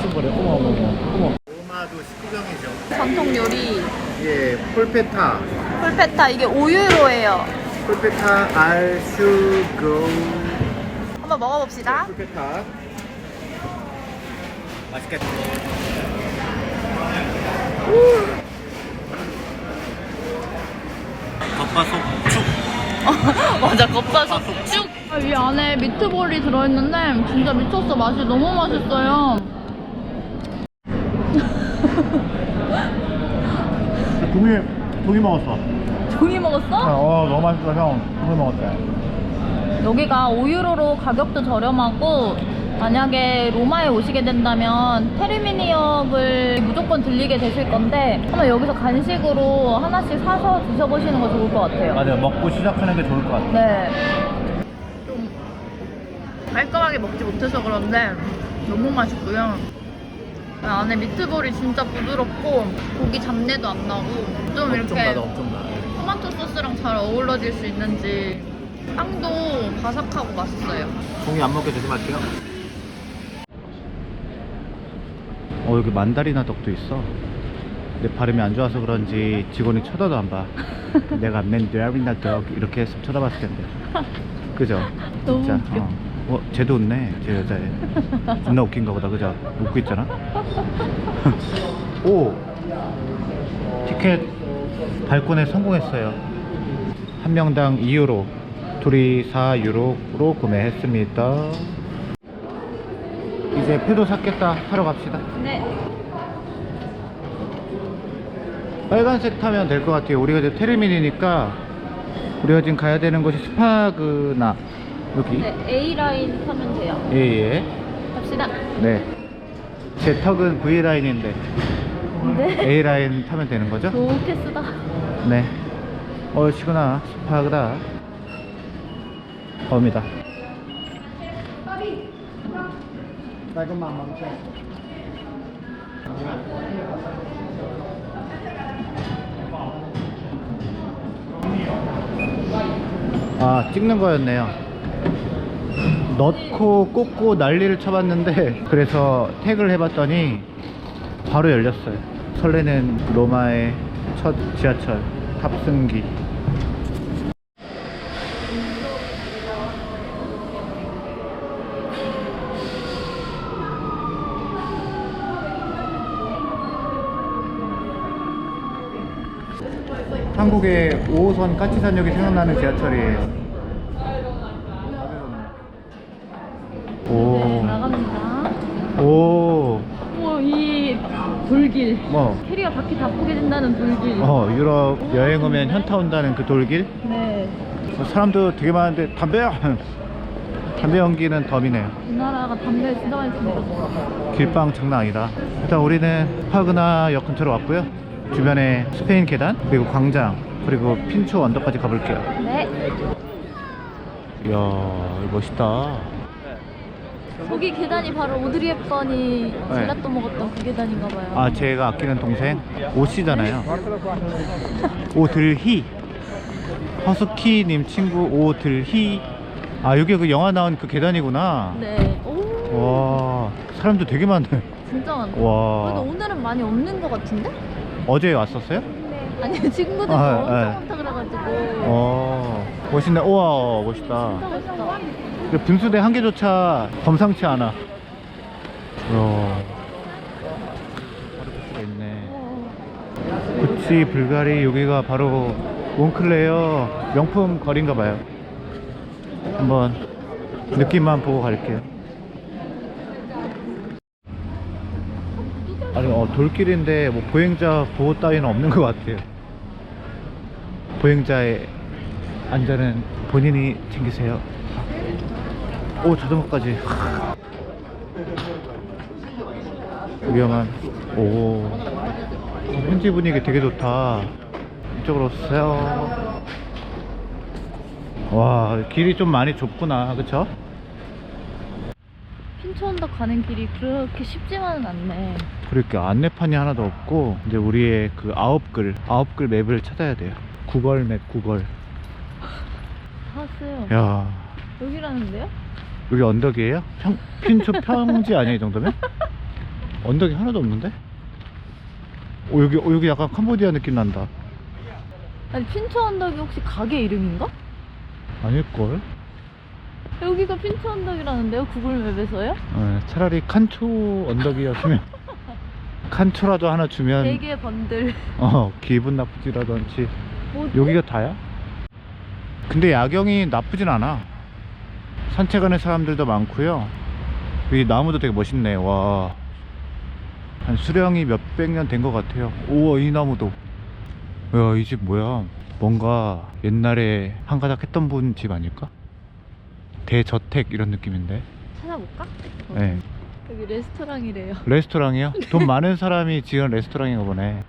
좀 그래. 어머 어머 어머. 어머. 로마도 19경이죠. 전통 요리 이게 폴페타. 풀페타 이게 5유로예요. 폴페타 알슈고. 한번 먹어봅시다. 폴페타. 맛있겠다. 겉바속 축. 맞아, 겉바속 쭉. 이 안에 미트볼이 들어있는데 진짜 미쳤어. 맛이 너무 맛있어요. 동이 동이 먹었어. 종이 먹었어? 어 너무 맛있어 형. 동이 먹었대. 여기가 5유로로 가격도 저렴하고 만약에 로마에 오시게 된다면 테르미니역을 무조건 들리게 되실 건데 한번 여기서 간식으로 하나씩 사서 드셔보시는 거 좋을 것 같아요. 맞아 먹고 시작하는 게 좋을 것 같아. 네. 좀 깔끔하게 먹지 못해서 그런데 너무 맛있고요. 안에 미트볼이 진짜 부드럽고 고기 잡내도 안 나고 좀 이렇게 엄청 나. 토마토 소스랑 잘 어우러질 수 있는지 빵도 바삭하고 맛있어요. 종이 안 먹게 조심할게요. 어 여기 만다리나 떡도 있어. 내 발음이 안 좋아서 그런지 직원이 쳐다도 안 봐. 내가 만다리나 떡 이렇게 했으면 쳐다봤을 텐데. 그죠? 너무 진짜. 웃겨. 어. 어, 쟤도 웃네. 쟤 여자애. 존나 웃긴가 보다. 그죠? 웃고 있잖아. 오! 티켓 발권에 성공했어요. 한 명당 2유로, 둘이 4유로로 구매했습니다. 이제 표도 샀겠다. 하러 갑시다. 네. 빨간색 타면 될 것 같아요. 우리가 이제 테르민이니까 우리가 지금 가야 되는 곳이 스파그나 여기. 네, A 라인 타면 돼요. 예예. 갑시다. 네. 제 턱은 V 라인인데 네. A 라인 타면 되는 거죠? 좋게 쓰다. 네. 얼씨구나 스파그다. 범이다. 아 찍는 거였네요 넣고 꽂고 난리를 쳐봤는데 그래서 태그를 해봤더니 바로 열렸어요. 설레는 로마의 첫 지하철 탑승기. 한국의 5호선 까치산역이 생각나는 지하철이에요 오, 나갑니다. 오, 우와, 이 돌길. 뭐, 캐리어 바퀴 다 포개 된다는 돌길. 어, 유럽 여행 오면 현타 온다는 그 돌길? 네. 사람도 되게 많은데 담배 담배 연기는 덤이네요. 이 나라가 담배 진짜 많이 피워요. 길빵 장난 아니다. 일단 우리는 파그나 역 근처로 왔고요. 주변에 스페인 계단 그리고 광장 그리고 핀초 언덕까지 가볼게요. 네. 이야 멋있다. 거기 계단이 바로 오드리 헵번이 젤라또 먹었던 그 계단인가 봐요. 아 제가 아끼는 동생 오씨잖아요. 오들희 허스키님 친구 오들희. 아 여기 그 영화 나온 그 계단이구나. 네. 오. 와 사람도 되게 많네. 진짜 많다. 와. 그래도 오늘은 많이 없는 것 같은데? 어제 왔었어요? 아니 친구들 아, 엄청 네. 많다 그래가지고. 어 멋있네. 우와 멋있다. 진짜 멋있다. 분수대 한 개조차 범상치 않아. 이야. 수가 있네. 어. 구찌 불가리 여기가 바로 몬클레어 명품 거리인가 봐요. 한번 느낌만 보고 갈게요. 아니 어, 돌길인데 뭐 보행자 보호 따위는 없는 것 같아요. 보행자의 안전은 본인이 챙기세요. 오 자전거까지. 위험한. 오 현지 분위기 되게 좋다. 이쪽으로 오세요. 와 길이 좀 많이 좁구나, 그쵸? 핀초 언덕 가는 길이 그렇게 쉽지만은 않네. 그렇게 안내판이 하나도 없고 이제 우리의 그 아홉 글 아홉 글 맵을 찾아야 돼요. 구걸 맵 구걸. 봤어요. 야 여기라는데요? 여기 언덕이에요? 평, 핀초 평지 아니야 이 정도면? 언덕이 하나도 없는데? 오 여기 오, 여기 약간 캄보디아 느낌 난다 아니 핀처 언덕이 혹시 가게 이름인가? 아닐걸? 여기가 핀처 언덕이라는데요? 구글맵에서요? 어, 차라리 칸초 언덕이었으면 칸초라도 하나 주면 되게 번들. 어 기분 나쁘지라도 않지 뭐지? 여기가 다야? 근데 야경이 나쁘진 않아 산책하는 사람들도 많고요 여기 나무도 되게 멋있네 와 한 수령이 몇백 년 된 것 같아요 우와 이 나무도 야 이 집 뭐야 뭔가 옛날에 한가닥 했던 분 집 아닐까? 대저택 이런 느낌인데 찾아볼까? 네. 여기 레스토랑이래요. 레스토랑이요? 돈 많은 사람이 지은 레스토랑인가 보네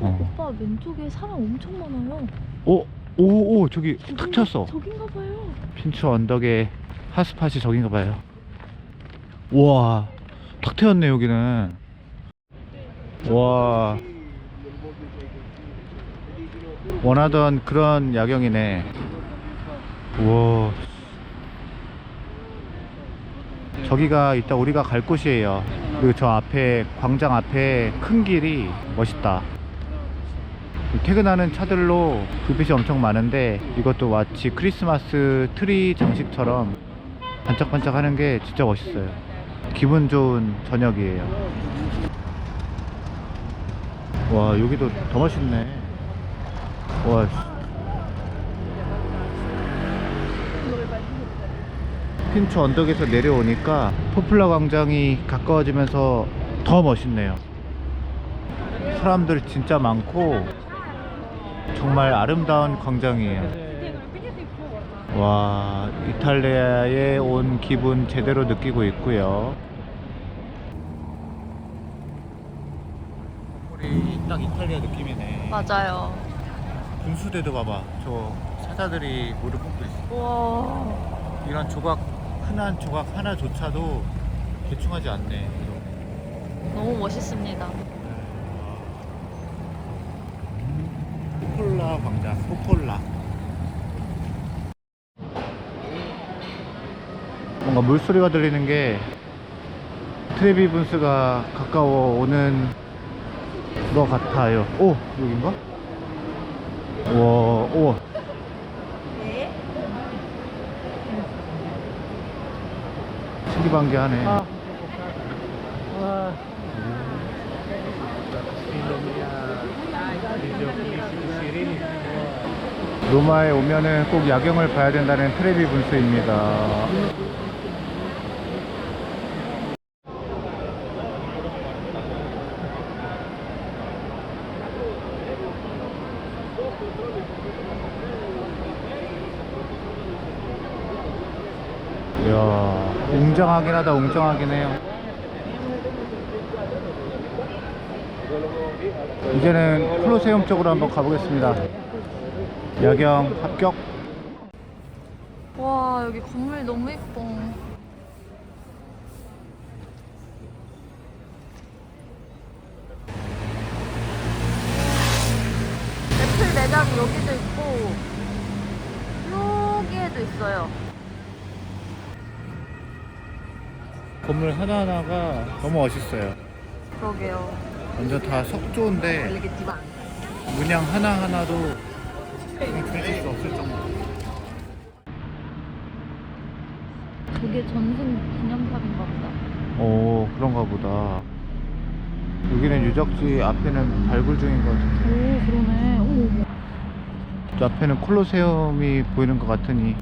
어. 오빠 왼쪽에 사람 엄청 많아요. 오, 오, 오, 저기 탁 쳤어. 저긴가 봐요. 핀추 언덕에 핫스팟이 저긴가 봐요. 우와, 탁 트였네, 여기는. 와. 원하던 그런 야경이네. 우와. 저기가 이따 우리가 갈 곳이에요. 그리고 저 앞에, 광장 앞에 큰 길이 멋있다. 퇴근하는 차들로 불빛이 엄청 많은데 이것도 마치 크리스마스 트리 장식처럼 반짝반짝 하는 게 진짜 멋있어요. 기분 좋은 저녁이에요. 와, 여기도 더 멋있네. 와, 씨. 핀초 언덕에서 내려오니까 포플라 광장이 가까워지면서 더 멋있네요. 사람들 진짜 많고 정말 아름다운 광장이에요. 와, 이탈리아에 온 기분 제대로 느끼고 있고요. 우리 딱 이탈리아 느낌이네. 맞아요. 분수대도 봐봐. 저 사자들이 무릎 꿇고 있어. 와. 이런 조각 흔한 조각 하나조차도 대충하지 않네. 너무 멋있습니다. 포폴라 광장, 포폴라. 뭔가 물소리가 들리는 게 트레비 분스가 가까워 오는 것 같아요. 오, 여긴가? 와, 오. 신기반기하네. 로마에 오면은 꼭 야경을 봐야 된다는 트레비 분수입니다. 이야, 웅장하긴 하다, 웅장하긴 해요. 이제는 콜로세움 쪽으로 한번 가보겠습니다. 야경 합격. 와 여기 건물 너무 예뻐. 애플 매장이 여기도 있고 여기에도 있어요. 건물 하나하나가 너무 멋있어요. 그러게요. 완전 다 석조인데 문양 하나하나도 훔칠 수 없을 정도. 그게 전승 기념탑인가 보다. 오, 그런가 보다. 여기는 유적지 앞에는 발굴 중인 것 같은데. 오 그러네. 오. 저 앞에는 콜로세움이 보이는 것 같으니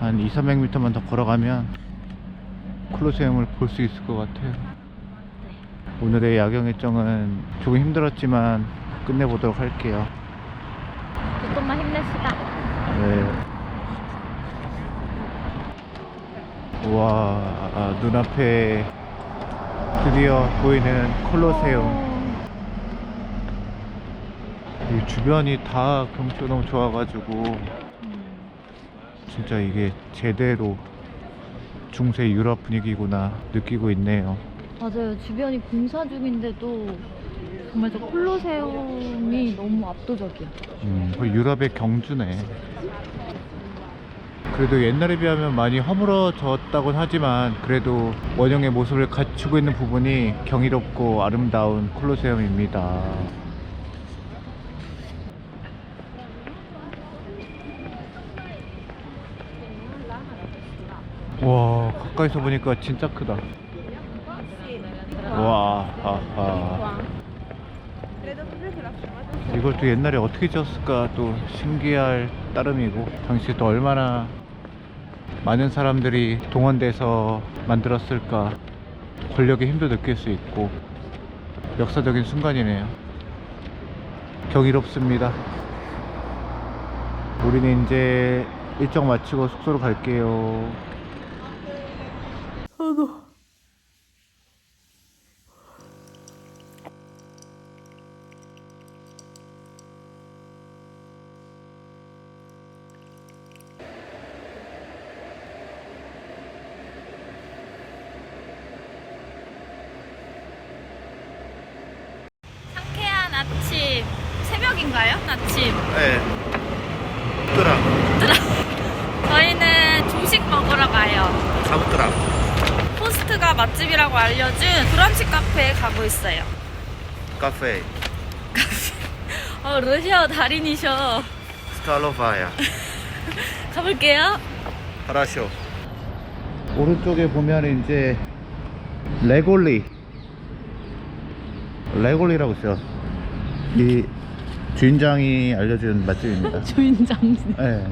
한 2, 300m만 더 걸어가면 콜로세움을 볼 수 있을 것 같아요. 오늘의 야경 일정은 조금 힘들었지만 끝내보도록 할게요. 네. 와, 아, 눈앞에 드디어 보이는 콜로세움. 이 주변이 다 경치가 너무 좋아가지고 음. 진짜 이게 제대로 중세 유럽 분위기구나 느끼고 있네요. 맞아요. 주변이 공사 중인데도 정말 저 콜로세움이 너무 압도적이야. 음, 유럽의 경주네. 그래도 옛날에 비하면 많이 허물어졌다곤 하지만 그래도 원형의 모습을 갖추고 있는 부분이 경이롭고 아름다운 콜로세움입니다. 와 가까이서 보니까 진짜 크다. 와 하하. 이걸 또 옛날에 어떻게 지었을까 또 신기할 따름이고 당시에 또 얼마나 많은 사람들이 동원돼서 만들었을까 권력의 힘도 느낄 수 있고 역사적인 순간이네요. 경이롭습니다. 우리는 이제 일정 마치고 숙소로 갈게요 상쾌한 아침 새벽인가요? 아침. 네. 뜨라. 저희는 조식 먹으러 가요. 사부뜨라. 호스트가 맛집이라고 알려준 브런치 카페에 가고 있어요. 카페. 어 러시아 달인이셔. 스탈로바야. 가볼게요. 하라쇼. 오른쪽에 보면 이제 레골리. 레골리라고 있어요. 이 주인장이 알려준 맛집입니다 주인장 네.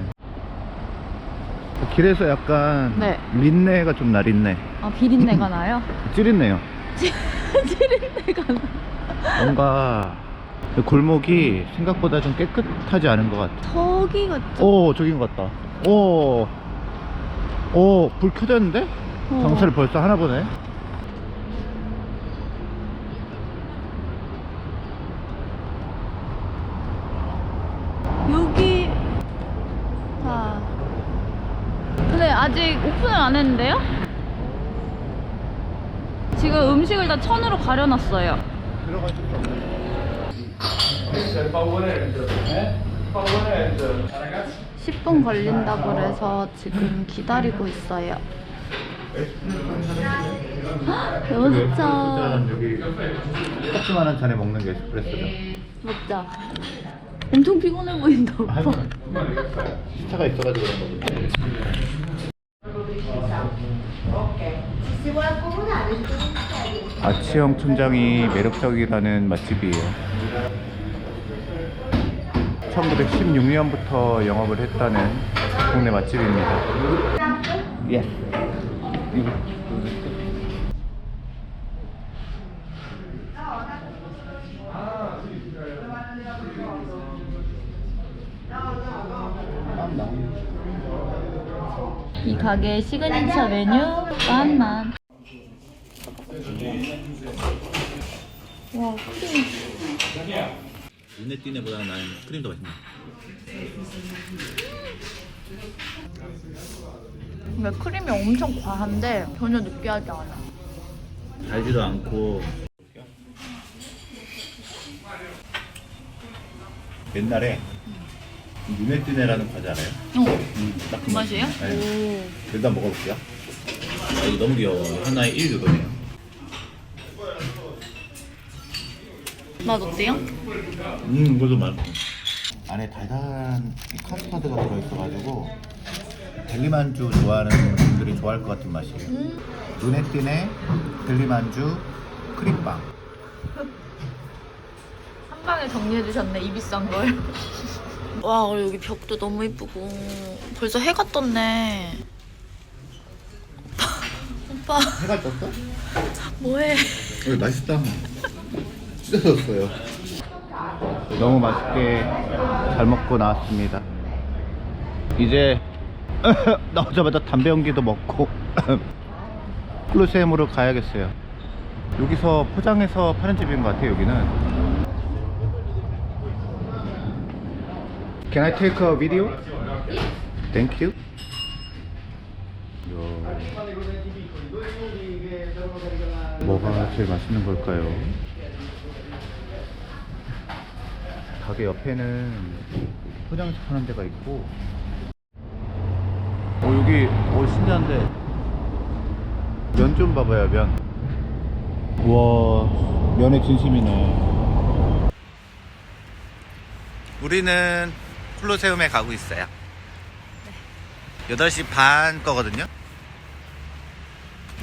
길에서 약간 네. 린내가 좀 나 린내 아 비린내가 나요? 찌린내요 비린내가 나 뭔가 그 골목이 생각보다 좀 깨끗하지 않은 것 같아 저기 같죠? 오 저긴 것 같다 오, 오, 불 켜졌는데? 어. 장사를 벌써 하나 보네 여기 자 근데 아직 오픈을 안 했는데요? 지금 음식을 다 천으로 가려놨어요. 들어갈 수 없네 10분 걸린다고 그래서 지금 기다리고 있어요. 헉, 너무 좋죠 여기 조그만한 잔에 먹는 게 에스프레소죠. 먹자. 엄청 피곤해 보인다 오빠 시차가 있어가지고 그런 거지 아치형 촌장이 매력적이라는 맛집이에요. 1916년부터 영업을 했다는 동네 맛집입니다. 예. 이 가게의 시그니처 메뉴 만만. 와 크림. 눈에 띄네보다는 나는 크림 더 맛있네. 근데 크림이 엄청 과한데 전혀 느끼하지 않아. 달지도 않고. 옛날에 눈에 띄네라는 과자 알아요? 어, 음, 딱그 그 맛이에요? 네. 일단 먹어볼게요 아, 이거 너무 귀여워. 하나에 1유로네요. 오, 맛 어때요? 음, 이것도 맛있고. 안에 달달한 카스타드가 들어있어가지고 델리만주 좋아하는 분들이 좋아할 것 같은 맛이에요 음. 눈에 띄네 델리만주 크림빵 한 방에 정리해 주셨네 이 비싼 걸. 와 여기 벽도 너무 이쁘고. 벌써 해가 떴네. 오빠 오빠. 해가 떴어? 뭐해? 여기 맛있다? 찢어졌어요. 너무 맛있게 잘 먹고 나왔습니다. 이제 나오자마자 담배 연기도 먹고 콜로세움으로 가야겠어요. 여기서 포장해서 파는 집인 것 같아요 여기는 Can I take a video? Thank you 뭐가 제일 맛있는 걸까요? 가게 옆에는 포장식 파는 데가 있고 어 여기 어 신기한데 면 좀 봐봐요 면. 우와 면의 진심이네. 우리는 콜로세움에 가고 있어요. 8시 반 거거든요.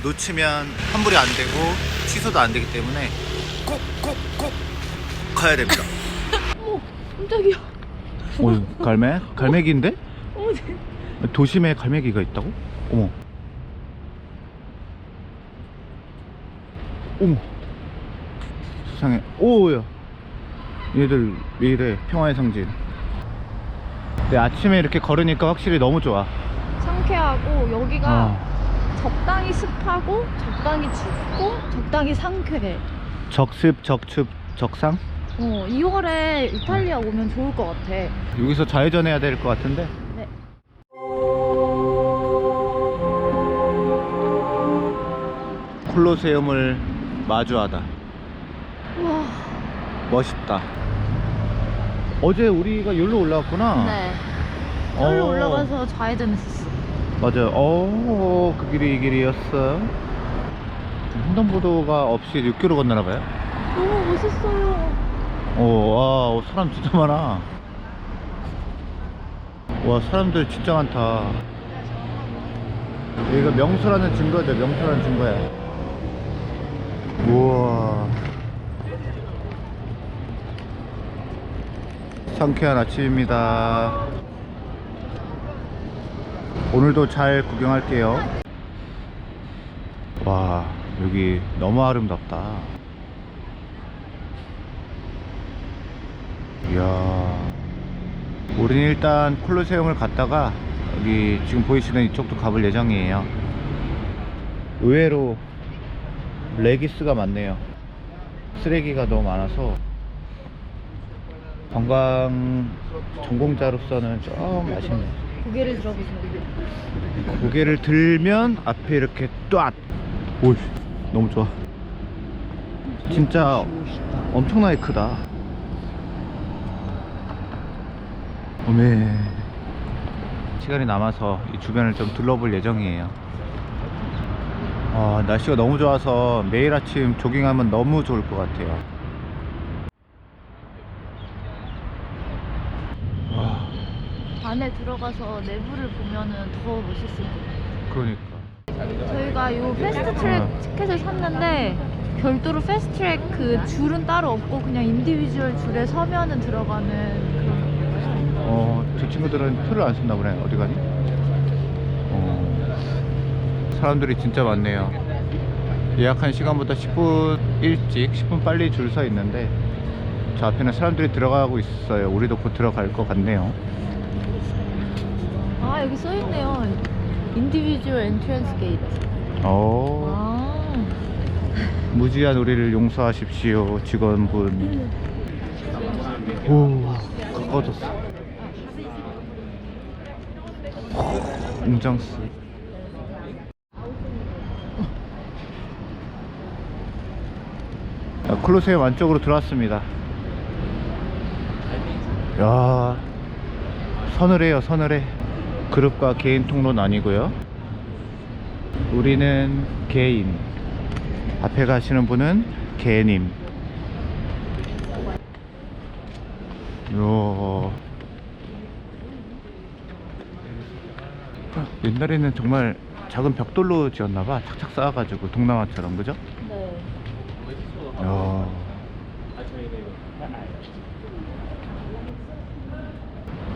놓치면 환불이 안 되고 취소도 안 되기 때문에 꼭꼭꼭 가야 됩니다. 어머, 깜짝이야. 오, 갈매? 갈매기인데? 어머, 네. 도심에 갈매기가 있다고? 어머. 어머. 세상에. 오야. 얘들 왜 이래? 평화의 상징. 근데 아침에 이렇게 걸으니까 확실히 너무 좋아. 상쾌하고 여기가 어. 적당히 습하고 적당히 춥고 적당히 상쾌해. 적습, 적축, 적상? 어, 2월에 이탈리아 오면 좋을 것 같아. 여기서 좌회전해야 될 것 같은데? 네. 콜로세움을 마주하다. 와. 멋있다. 어제 우리가 여기로 올라왔구나. 네. 여기로 어. 올라가서 좌회전했었어. 맞아요. 어, 그 길이 이 길이었어. 횡단보도가 없이 6km 건너나 봐요. 너무 멋있어요. 오, 와, 어, 사람 진짜 많아. 와, 사람들 진짜 많다. 여기가 명소라는 증거죠, 명소라는 증거야. 우와. 상쾌한 아침입니다. 오늘도 잘 구경할게요. 와, 여기 너무 아름답다. 이야. 우리는 일단 콜로세움을 갔다가 여기 지금 보이시는 이쪽도 가볼 예정이에요. 의외로 레기스가 많네요. 쓰레기가 너무 많아서 관광 전공자로서는 좀 아쉽네. 고개를 들어보세요. 고개를 들면 앞에 이렇게 뚜앗 오 너무 좋아. 진짜 엄청나게 크다. 어메. 시간이 남아서 이 주변을 좀 둘러볼 예정이에요. 아, 날씨가 너무 좋아서 매일 아침 조깅하면 너무 좋을 것 같아요 와, 안에 들어가서 내부를 보면은 더 멋있을 것 같아요. 그러니까 저희가 요 패스트 트랙 어. 티켓을 샀는데 별도로 패스트 트랙 그 줄은 따로 없고 그냥 인디비주얼 줄에 서면은 들어가는 그런 어, 저 친구들은 표를 안 썼나 보네. 어디 가니? 어, 사람들이 진짜 많네요. 예약한 시간보다 10분 일찍, 10분 빨리 줄 서 있는데, 저 앞에는 사람들이 들어가고 있어요. 우리도 곧 들어갈 것 같네요. 아 여기 써 있네요. 인디비주얼 엔트런스 게이트. 어, 아 무지한 우리를 용서하십시오, 직원분. 오, 가까워졌어. 인정스. 야, 콜로세움 안쪽으로 들어왔습니다. 야, 서늘해요, 서늘해. 그룹과 개인 통로는 아니고요. 우리는 개인. 앞에 가시는 분은 개님. 요. 옛날에는 정말 작은 벽돌로 지었나봐. 착착 쌓아가지고 동남아처럼 그죠? 네. 야.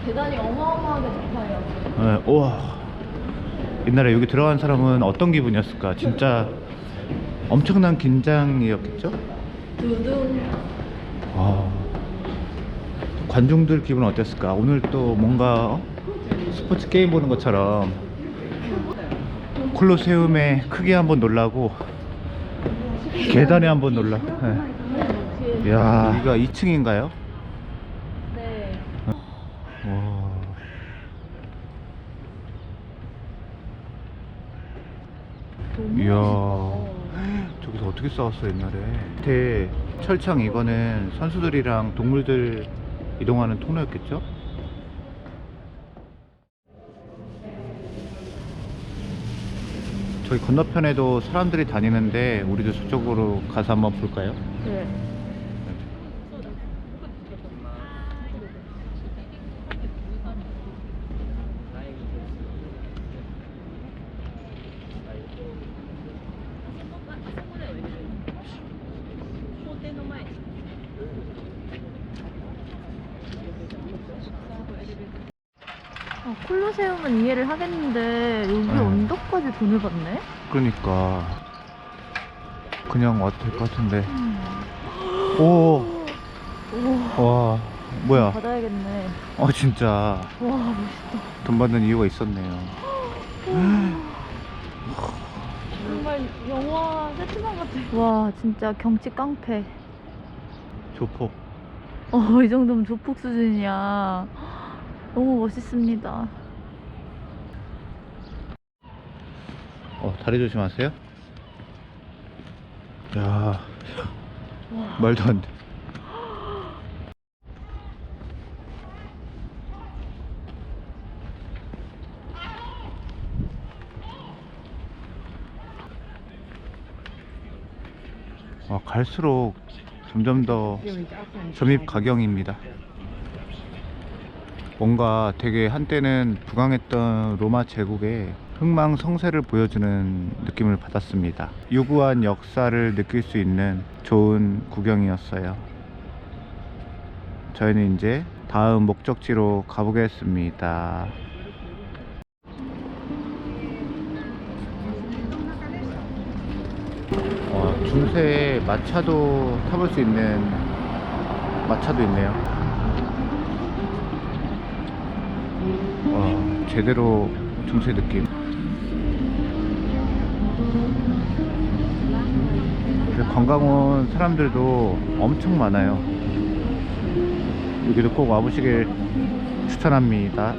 계단이 어마어마하게 높아요. 네, 우와. 옛날에 여기 들어간 사람은 어떤 기분이었을까? 진짜 엄청난 긴장이었겠죠? 두둥. 아, 관중들 기분 어땠을까? 오늘 또 뭔가 어? 스포츠 게임 보는 것처럼 콜로세움에 크게 한번 놀라고 계단에 한번 놀라. 네. 야, 여기가 2층인가요? 네. 와. 너무 이야. 저기서 어떻게 싸웠어 옛날에? 밑에 철창 이거는 선수들이랑 동물들 이동하는 통로였겠죠? 저기 건너편에도 사람들이 다니는데 우리도 저쪽으로 가서 한번 볼까요? 네. 아, 콜로세움은 이해를 하겠는데 여기 네. 언덕까지 돈을 받네? 그러니까 그냥 와도 될 것 같은데 오, 오, 와 뭐야 받아야겠네. 어 진짜 와, 멋있다. 돈 받는 이유가 있었네요 정말 영화 세트장 같아. 와, 진짜 경치 깡패. 조폭 어, 이 정도면 조폭 수준이야. 너무 멋있습니다. 어 다리 조심하세요. 야 말도 안돼. 와 갈수록 점점 더 점입 가경입니다. 뭔가 되게 한때는 부강했던 로마 제국의 흥망성쇠를 보여주는 느낌을 받았습니다. 유구한 역사를 느낄 수 있는 좋은 구경이었어요. 저희는 이제 다음 목적지로 가보겠습니다. 와, 중세에 마차도 타볼 수 있는 마차도 있네요. 와, 제대로 중세 느낌. 관광 온 사람들도 엄청 많아요. 여기도 꼭 와보시길 추천합니다.